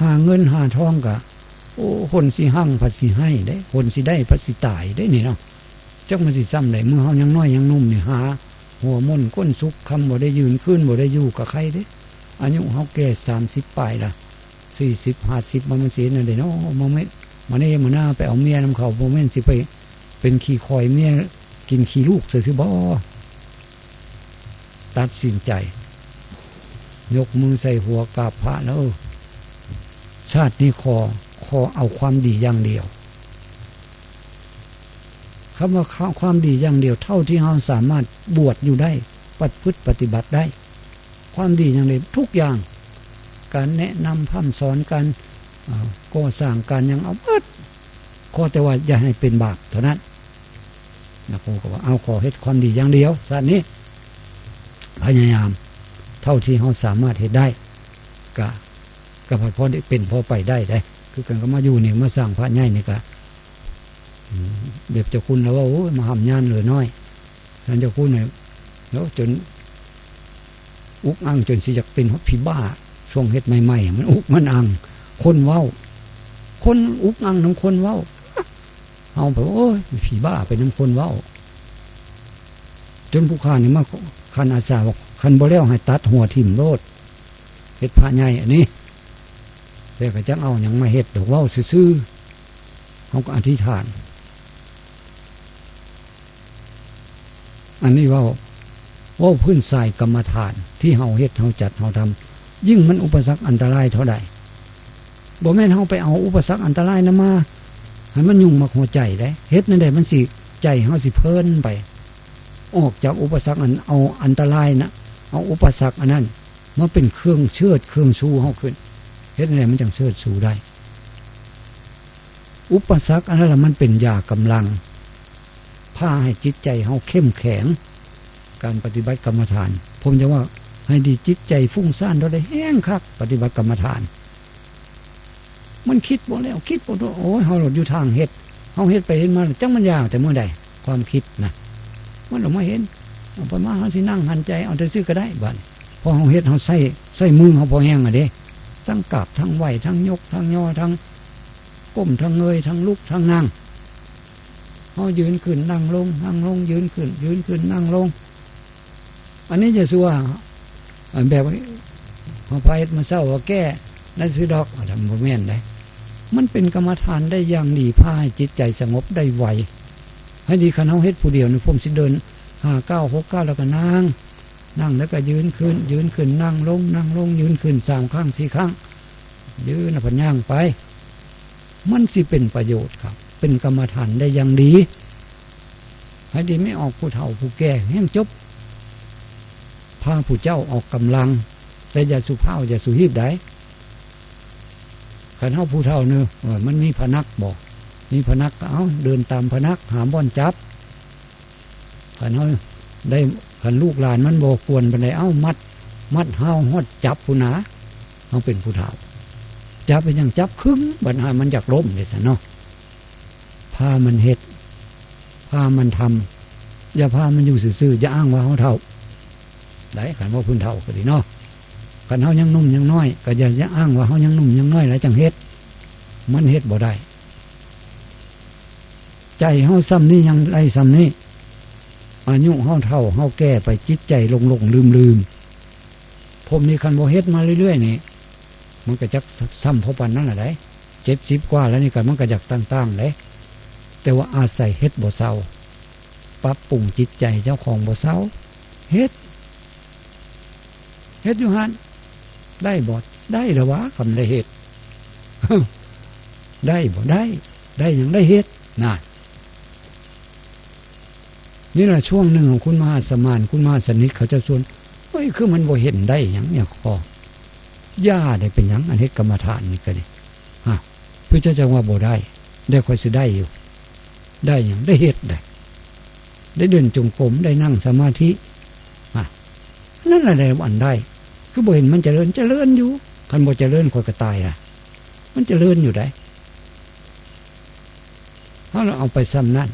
หาเงินหาทองกะโอ้คนสิหั่งภาษีให้ได้ คนสิได้ภาษีตายได้นี่เนาะจักมันสิซ้ำได้เมื่อเฮายังน้อยยังนุ่มนี่หา หัวมนก้นสุกคำบ่ได้ยืนขึ้นบ่ได้อยู่กับใครเด้อายุเฮาแก่สามสิบปลายละสี่สิบห้าสิบมันมันเสียนั่นเด้เนาะมันไม่มาเน่มาหน้าไปเอาเมียนำเขาโมเมนสิไป เป็นขี้คอยเมียกินขี้ลูกเสือสิบ่ตัดสินใจ ยกมือใส่หัวกราบพระแล้ว ชาตินี้คอคอเอาความดีอย่างเดียวคำว่าความดีอย่างเดียวเท่าที่เราสามารถบวชอยู่ได้ปฏิพฤติปฏิบัติได้ ความดีอย่างเดียวทุกอย่าง การแนะนำพัฒสอนการก่อสร้างการยังเอาเบิดขอแต่ว่าอย่าให้เป็นบาปเท่านั้นนะครูก็ว่าเอาขอเฮ็ดความดีอย่างเดียวสัตว์นี้พยายามเท่าที่เขาสามารถเฮ็ดได้กะ กะพอพอได้เป็นพอไปได้ได้ คือกันก็มาอยู่นี่มาสร้างพระใหญ่นี่กะเดบเจ้าคุณแล้วว่าโอ้มาหำยานเหลือน้อยท่านเจ้าคุณเนี่ยแล้วจน อุกอังจนสิจะเป็นพิบ้าช่วงเฮ็ดใหม่ๆมันอุกมันอัง คนเว้า คนอุกอังน้ำคนเว้า เอาแบบโอ้ยผีบ้าไปน้ำคนเว้า จนผู้ข้านี่มาคันอาสาบอกคันบ่แล้วให้ตัดหัวทิ่มโลดเฮ็ดพระใหญ่อันนี้ แต่ก็จะเอาอย่างมาเฮ็ดดอกว้าซื่อเขาก็อธิษฐาน อันนี้ว่าว่าพื้นทรายกรรมฐาน ที่เฮาเฮ็ดเฮาจัดเฮาทำยิ่งมันอุปสรรคอันตรายเท่าใดบ่แม่นเฮาไปเอาอุปสรรคอันตรายนำมาให้มันยุ่งมาหัวใจได้เฮ็ดนั่นได้มันสิใจเฮาสิเพลินไป ออกจากอุปสรรคอันเอาอันตรายนะเอาอุปสรรคอันนั้นมาเป็นเครื่องเชิดเครื่องสู้เฮาขึ้น เฮ็ดนั่นได้มันจังเชิดสู้ได้ อุปสรรคอันนั้นมันเป็นยากำลังพาให้จิตใจเฮาเข้มแข็ง การปฏิบัติกรรมฐาน ผมจะว่าให้ดีจิตใจฟุ้งซ่านเราได้แห้งคักปฏิบัติกรรมฐาน มันคิดบ่แล้วคิดบ่โอ้ยเฮาหลดอยู่ทางเฮ็ดเฮาเฮ็ดไปเห็นมาจังมันยาวแต่เมื่อใดความคิดนะมันเราไม่เห็นเอาไปมาเฮาสินั่งหันใจเอาแต่ซื้อก็ได้บัดพอเฮาเฮ็ดเฮาใส่ใส่มือเฮาพอแห้งอะเด้ ทั้งกราบทั้งไหวทั้งยกทั้งย่อทั้งก้มทั้งเงยทั้งลุกทั้งนั่งเขายืนขึ้นนั่งลงนั่งลง ยืนขึ้น ยืนขึ้นนั่งลง อันนี้จะสัวแบบมาไปมาเศร้าว่าแก้นั่นซื้อดอกทำโมเมนต์ได้มันเป็นกรรมฐานได้อย่างดีพาให้จิตใจสงบได้ไวให้ดีขันเอาเฮ็ดผู้เดียวในผมสิเดินห้าเก้าหกเก้าแล้วก็นั่ง นั่งแล้วก็ยืนขึ้น ยืนขึ้นนั่งลง นั่งลง ยืนขึ้นสามครั้งสี่ครั้ง ยืนพันย่างไป มันสิเป็นประโยชน์ครับ เป็นกรรมฐานได้อย่างดีให้ดีไม่ออกผู้เฒ่าผู้แก่แห้งจบพาผู้เจ้าออกกำลัง แต่อย่าสุภาพอย่าสุหีบได้ขันเท้าผู้เฒ่าเนื้อมันมีพนักบอกมีพนักเอาเดินตามพนักหามบ่อนจับขันเท้าได้ ขันลูกหลานมันบอกควรไปเลยเอ้ามัด มัดเท้าหดจับผู้หนาเขาเป็นผู้เฒ่าจับเป็นอย่างจับครึ่งบัญหามันอยากล้มเลยสิเนาะพามันเห็ดพามันทำอย่าพามันอยู่ซื่อๆอย่าอ้างว่าเขาเท่าได้ขันว่าพื้นเท่าก็ดีเนาะขันเขายังนุ่มยังน้อย ก็อย่าอย่าอ้างว่าเขายังนุ่มยังน้อยแล้วจังเฮ็ดมันเฮ็ดบ่ได้ใจเขาซ้ำนี่ยังไรซ้ำนี่ อายุเขาเท่าเขาแก่ไปจิตใจลงลงลืมลืมผมนี่คันโบเฮ็ดมาเรื่อยๆนี่มันก็จะซ้ำพอปันนั่นแหละได้เจ็ดสิบกว่าแล้วนี่กันมันก็อยากตั้งๆเลยแต่ว่าอาศัยเฮ็ดบ่เศร้าปรับปรุงจิตใจเจ้าของบ่เศร้าเฮ็ดเฮ็ดอยู่หันได้บ่ได้หรือวะคำได้เฮ็ดได้บ่ได้ ได้ย่างได้เฮ็ดน่ะ นี่แหละช่วงหนึ่งของคุณมหาสมานคุณมหาสนิทเขาจะส่วนเฮ้ยคือมันบ่เห็นได้อย่างเนี่ยคอย่าได้เป็นยังอันเฮ็ดกรรมฐานนี่ก็ดีฮะเพื่อจะจะว่าบ่ได้ ได้คอยสิได้อยู่ ได้อย่างได้เฮ็ดได้ได้เดินจงกรมได้นั่งสมาธิอะนั่นแหละได้วันได้ คือบ่เห็นมันจเจริญเจริญอยู่คันบ่เจริญคอยก็ตายอะมันจเจริญอยู่ได้ถ้าเราเอาไปซ้ำนั่น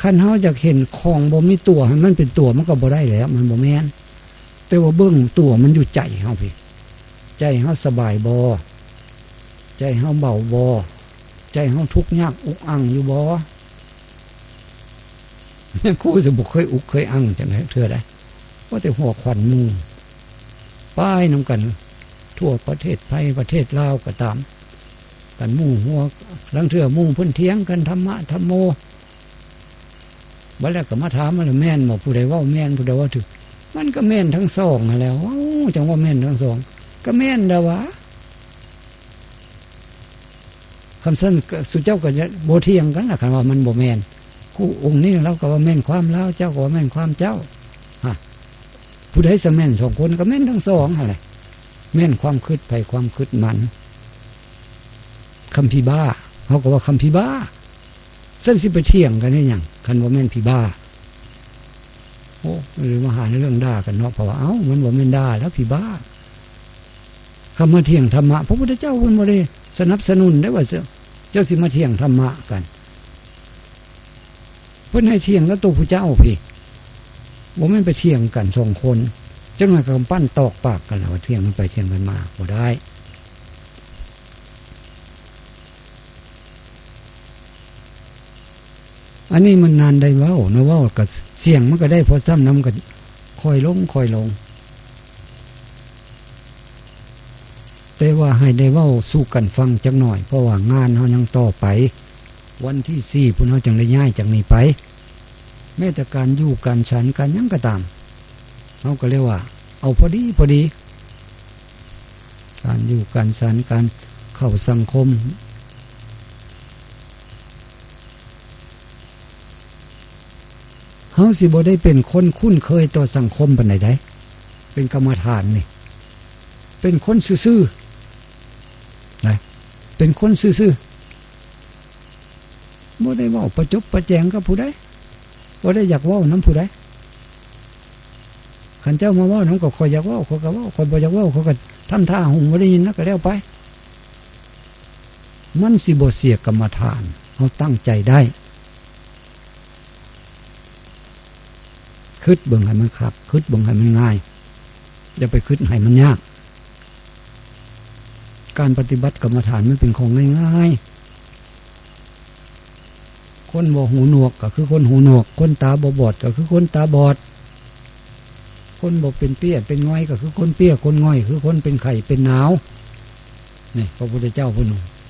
ขันเขาจะเห็นของบ่มีตัวมันเป็นตัวมันก็บ่ได้แล้ว มันบ่แม่นแต่ว่าเบื้องตัวมันอยู่ใจเขาพี่ใจเฮาสบายบอใจเฮาเบาบอใจเฮาทุกข์ยากอุกอังอยู่บอครูจะบุกเคยอุกเคยอังจังไรเธอได้ว่าแต่หัวควันมูป้ายนำกัน ทั่วประเทศไทยประเทศลาวก็ตาม กันมู่หัวลังเถื่อมู่พื้นเทียงกันธรรมะธรรมโม บัดแล้วก็มาถามมันแม่นบอกผู้ใดว่าแม่นผู้ใดว่าถึก มันก็แม่นทั้งสองแล้วจังว่าแม่นทั้งสอง ก็แม่นเด้อวะคำสั้นสุเจ้าก็จะโบเทียงกันนะคันว่ามันโบแม่นคู่องค์นี้เราก็ว่าแม่นความเล่าเจ้าก็ว่าแม่นความเจ้าฮะผู้ใดจะแม่นสองคนก็แม่นทั้งสองอะไรแม่นความคืดไปความคืดมันคำพีบ้าเขาก็ว่าคำพีบ้าเส้นสิไปเทียงกันนี่ยัง คันว่าแม่นพีบ้า โอ้หรือมาหาในเรื่องด่ากันเนาะเพราะว่าเอ้ามันว่าแม่นด่าแล้วพีบ้าคำมาเที่ยงธรรมะพระพุทธเจ้าวันบ่ได้สนับสนุนได้ว่าเจ้าสิมาเที่ยงธรรมะกันเพื่อนให้เที่ยงแล้วตัวผู้เจ้าพี่ว่าไม่นไปเที่ยงกันสองคนจังหวะกำปั้นตอกปากกันแล้วเที่ยงมันไปเที่ยงกันมาบ่ได้ อันนี้มันนานได้เว้านะเว้ากับเสียงมันก็ได้พอซ้ำน้ำกันคอยลงคอยลง แต่ว่าให้ได้เว้าสู้กันฟังจังหน่อย เพราะว่างานเขายังต่อไป วันที่สี่พุ่นเขาจังได้ย้ายจากนี้ไปแม้แต่การอยู่การฉันการยังก็ตามเขาก็เรียกว่า เอาพอดีพอดี การอยู่การฉันการเข้าสังคมาสิบ่ได้เป็นคนคุ้นเคยต่อสังคมปันไหนได้ เป็นกรรมฐานนี่ เป็นคนซื่อๆนะเป็นคนซื่อๆบ่ได้ว่าประจบประแจงกับผู้ใดบ่ได้อยากว่าน้ำผู้ใดขันเจ้ามาว่าน้ำก็คอยอยากว่าคอยก็ว่าคอยบ่อยากว่าเขาก็ทำท่าหุงบ่ได้ยินนะก็แล้วไป มันสิบ่เสียกรรมฐานเขาตั้งใจได้ คืดเบิ่งให้มันขับคืดเบิ่งให้มันง่าย อย่าไปคืดให้มันยาก การปฏิบัติกรรมฐานมันเป็นของง่ายๆ คนบ่หูหนวกก็คือคนหูหนวก คนตาบอบอดก็คือคนตาบอด คนบอกเป็นเปี้ยเป็นง่อยก็คือคนเปี้ยคนง่อย คือคนเป็นไข่เป็นหนาวนี่พระพุทธเจ้าพูด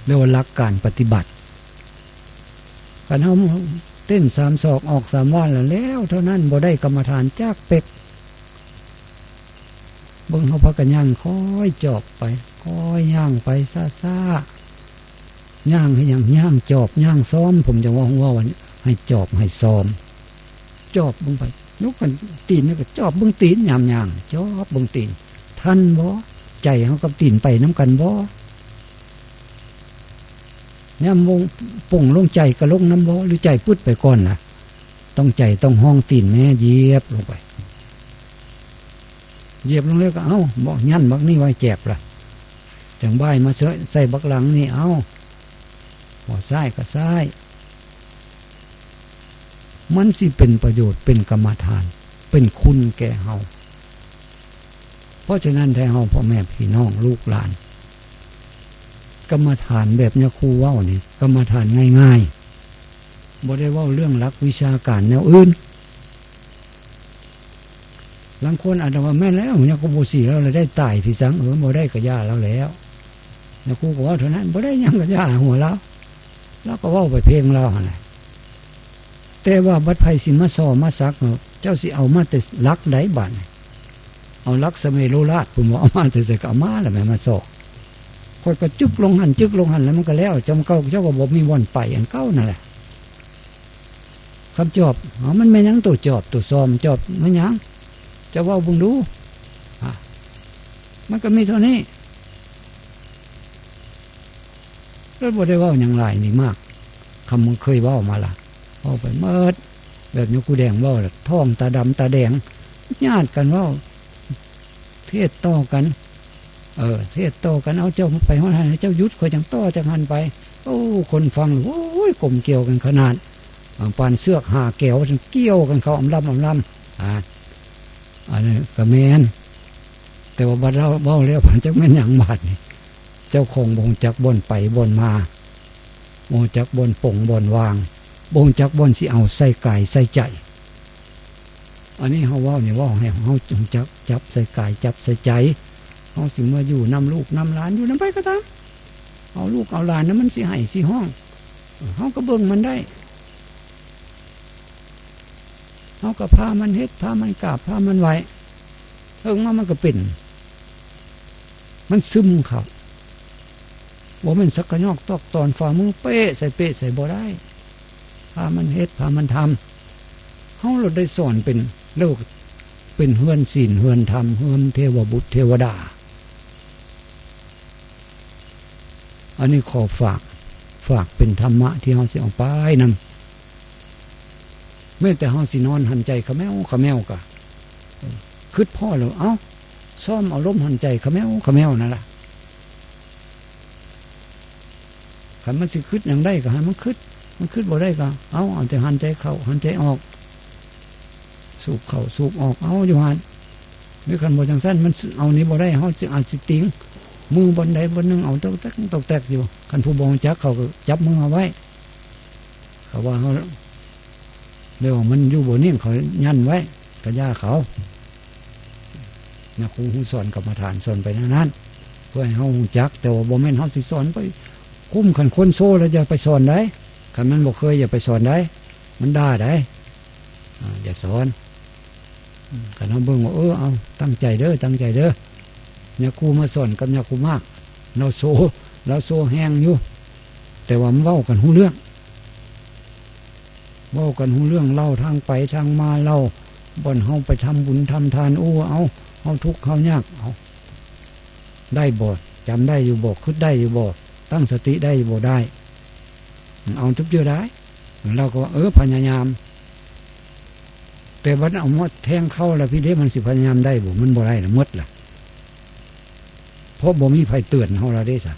เรียกว่ารักการปฏิบัติการทำ เต้นสามศอกออกสามวันแล้วแล้ว เท่านั้นบ่ได้กรรมฐานจากเป็กเบิ่งเขาพักกันย่างค่อยจอบไปค่อยย่างไปซ่าซ่าย่างให้ย่างย่างจอบย่างซ้อม ผมจะว่าว่าวันให้จอบให้ซ้อม จอบบึงไปนกกันตีนนี่ก็จอบบึงตีนยามย่างจอบบึงตีนท่านบ่ใจเขากับตีนไปน้ำกันบ่ เนี่ยมงป่งลงใจกระลงน้ำบ่หรือใจพุดไปก่อนนะต้องใจต้องห้องตีนแม่เยียบลงไปเยียบลงเลยก็เอาบอกยันบักนี่ไว้แจบละจังใบมาเสยใส่บักหลังนี่เอาหัวซ้ายก็ซ้าย มันสิเป็นประโยชน์เป็นกรรมฐาน เป็นคุณแก่เฮาเพราะฉะนั้นแท้เฮาพ่อแม่พี่น้องลูกหลาน กรรมฐานแบบนี้ครูว่านี่กรรมฐานง่ายๆบ่ได้ว่าเรื่องรักวิชาการแนวอื่นบางคนอาจจะว่าแม่แล้วเนี่ยกูบูสีเราเลยได้ตายพี่สังเออบ่ได้กระยาเราแล้วเนี่ยกูก็ว่าเท่านั้นบ่ได้ยังกระยาหัวเราแล้วก็ว่าไปเพลงเราไรแต่ว่าบัดไพสิมาซอมาซักเจ้าสิเอามาแต่ลักได้บันเอาลักสมัยโลลาดผมเอามาแต่ใส่กับมาแล้วแม่มาซอก คอยก็จึกลงหันจึกลงหันแล้วมันก็แล้วจำเก้าเจ้าก็บอกมีวันไปอันเก้านั่นแหละคำจอบอ๋อมันไม่ยังตัวจอบตัวซอมจอบไม่ยั้งจะว่าบุงดูมันก็มีเท่านี้แล้วบ่ได้ว่าอย่างไรนี่มากคำมึงเคยว่ามาละว่าไปเมิดแบบนี้กูแดงว่าท้องตาดำตาแดงญาติกันว่าเทศต่อกัน เออเทศโตกันเอาเจ้าไปว่าไหนเจ้ายุดคอยจังต่อจังหันไป โอ้คนฟังโอ้ยกลมเกี่ยวกันขนาดปานเสือกหาแก้วเกี่ยวกันเขาอำลำอำลำอ่าอันนี้ก็แมนแต่ว่าบัดเราเว้าแล้วผมจักแม่นหยังบาดนี่เจ้าของบงจักบนไปบนมาบงจักบนป่งบนวางบงจักบนสิเอาใส่กายใส่ใจอันนี้เฮาว้าเนี่เว้าให้เฮาจงจับจับใส่กายจับใส่ใจ เฮาสิเมื่ออยู่นำลูกนำหลานอยู่นำไปก็ตามเอาลูกเอาหลานนั้นมันสิให้สิห้องเฮาก็เบิ่งมันได้เฮาก็พามันเฮ็ดพามันกราบพามันไหวเอิงมามันก็เป็น มันซึมเขาบ่แมันสักกะยอกตอกตอนฝ่ามือเป๊ะใส่เป๊ะใส่บ่ได้พามันเฮ็ดพามันทำเฮาเราได้สอนเป็นเรียกว่าเป็นเฮือนศีลเฮือนธรรมเฮือนเทวบุตรเทวดา อันนี้ขอฝากฝากเป็นธรรมะที่เฮาสิเอาไปนำแม้แต่เฮาสินอนหันใจขแมวขแมวกะคิดพ่อแล้วเอ้าซ่อมเอาลมหันใจขแมวขแมวนั่นล่ะคันมันสิคิดอย่างได้ก็ให้มันคิดมันคิดบ่ได้ก็เอาเอาแต่หันใจเข้าหันใจออก สูบเข้าสูบออกเอาอยู่หันหรือคันบ่จังสั้นมันเอานี้บ่ได้เฮาสิอาจสิติง มือบนใดบนหนึงเอาตกแตกตกแตกอยู่คันผู้บ่จักเขาก็จับมือเอาไว้ เขาว่าเขาเรียกว่ามันอยู่บนนี้เขายันไว้กระย่าเขานะครูหูสอนกรรมฐานสอนไปนั้นั้นเพื่อให้เขาหูจัก แต่ว่าบ่แม่นเขาสิสอนไป คุ้มขันคนโซ่แล้วอย่าไปสอนได้ขันมันบอกเคยอย่าไปสอนได้ มันด่าได้อย่าสอนขันเขาเบิ่งว่าเออเอาตั้งใจเด้อตั้งใจเด้อ เนี่ยครูมาสอนกับเนี่ยครูมาก เราโซเราโซแห้งอยู่ แต่ว่ามันเว้ากันหูเรื่องเว้ากันหูเรื่องเล่าทางไปทางมาเล่าบ่นเฮาไปทำบุญทำทานโอ้เอาเฮาทุกข์เฮายากเอาได้บ่จำได้อยู่บ่คิดได้อยู่บ่ตั้งสติได้อยู่บ่ได้ เอาทุกเยอะได้เราก็เออพยายาม แต่วันเอามดแทงเข้าแล้วพี่เด้มันสิพยายามได้บ่มันบ่ได้ละมดล่ะ เพราะบ่มีไผเตือนเฮาละได้สะ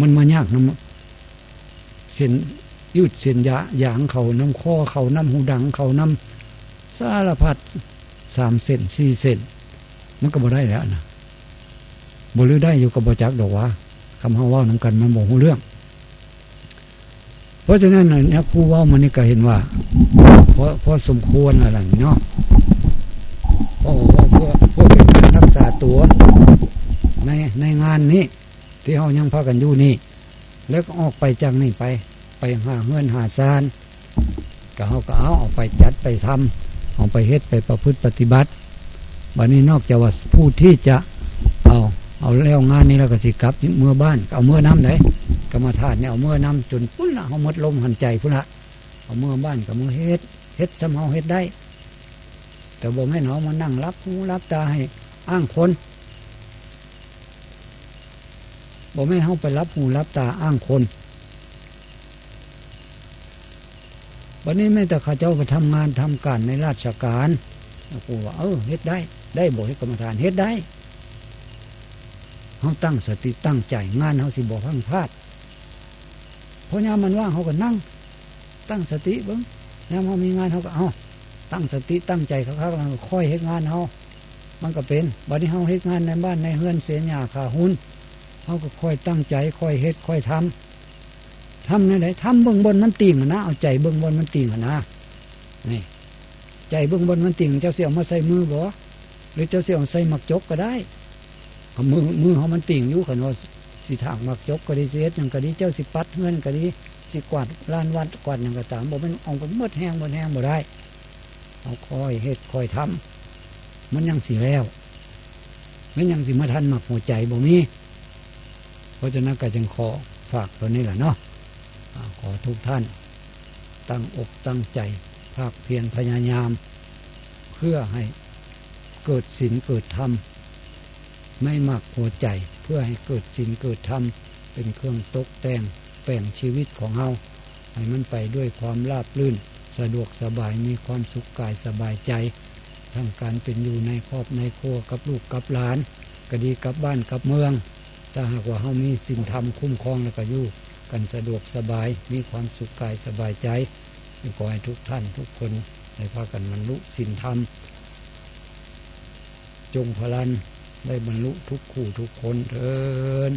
มันมายากน้ำเส้นยืดเส้นยะยางเขาน้ำข้อเขาน้ำหูดังเขาน้ำสารพัดสามเส้นสี่เส้นมันก็บ่ได้แล้วนะบ่รู้ได้อยู่กับบ่จักดอกว่าคำเฮาว่านํกันมันบอกหูเรื่อง เพราะฉะนั้นเนี่ยครูว่ามันนี่ก็เห็นว่าเพราะเพราะสมควรอะไรเนาะเพราะว่าเพื่อเพื่อเป็นการรักษาตัว ใน ในนี้ ที่เฮายังพากันอยู่นี่ แล้วก็ออกไปจากนี่ไป ไปหาเงินหาซานก็เฮาก็เอาออกไปจัดไปทำออกไปเฮ็ดไปประพฤติปฏิบัติบัดนี้นอกจากว่าผู้ที่จะเอาเอาแล้วงานนี้แล้วก็สิกลับเมื่อบ้านเอาเมื่อน้ำไหนกรรมฐานเนี่ยเอาเมื่อน้ำจนพุ่นละเอามดลมหันใจพุ่นละเอาเมื่อบ้านกับเมื่อเฮ็ดเฮ็ดสำเฮาเฮ็ดได้ แต่บ่แม่นอมานั่งรับหูรับตาให้อ้างคน บ่แม่นเฮาไปรับหูรับตาอ้างคนวันนี้แม่แต่ข้าเจ้าไปทำงานทำการในราชการกูว่าเออเฮ็ดได้ ได้บ่ให้กรรมฐานเฮ็ดได้เขาตั้งสติตั้งใจงานเขาสิบอกพังพลาดเพราะยามมันว่างเขาก็นั่ง ตั้งสติบิ้งยามเขามีงานเขาก็เอาตั้งสติตั้งใจเขาเขาค่อยเฮ็ดงานเขามันก็เป็นบัดนี้เขาเฮ็ดงานในบ้านในเฮือนเสียหยาขาหุ้น เขาก็ค่อยตั้งใจค่อยเฮ็ดค่อยทำทำนั่นไหนทำเบื้องบนมันติ่งนะเอาใจเบื้องบนมันติ่งนะนี่ใจเบื้องบนมันติ่งเจ้าเสี่ยวมาใส่มือบ่หรือเจ้าเสี่ยวใส่หมักจกก็ได้ก็มือมือเขามันติ่งอยู่ขันว่าสิทางหมักจกก็ดีเสียอย่างก็ดีเจ้าสิปัดเงินก็ดีสิกวาดลานวัดกวาดอย่างก็ตามบอกมันเออกไปหมดแห้งหมดแห้งบ่ได้เอาคอยเฮ็ดคอยทำมันยังสิแล้วมันยังสิมาทันหมักหัวใจบ่มีเพ ราะฉะนั้นก็จึงขอฝากตัวนี้แหละเนาะขอทุกท่าน ตั้งอกตั้งใจ ภาคเพียรพยายาม เพื่อให้เกิดศีลเกิดธรรมไม่มักหัวใจ เพื่อให้เกิดสิ่งเกิดธรรมเป็นเครื่องตกแต่งแปลงชีวิตของเฮาให้มันไปด้วยความราบรื่น สะดวกสบายมีความสุขกายสบายใจทั้งการเป็นอยู่ในครอบในครัวกับลูกกับหลาน ก็ดีกับบ้านกับเมือง ถ้าหากว่าเฮามีสิ่งธรรมคุ้มครองแล้วก็อยู่กันสะดวกสบาย มีความสุขกายสบายใจขอให้ทุกท่านทุกคนในพากันบรรลุสิ่งธรรม จงพลันได้บรรลุทุกคู่ทุกคนเถิน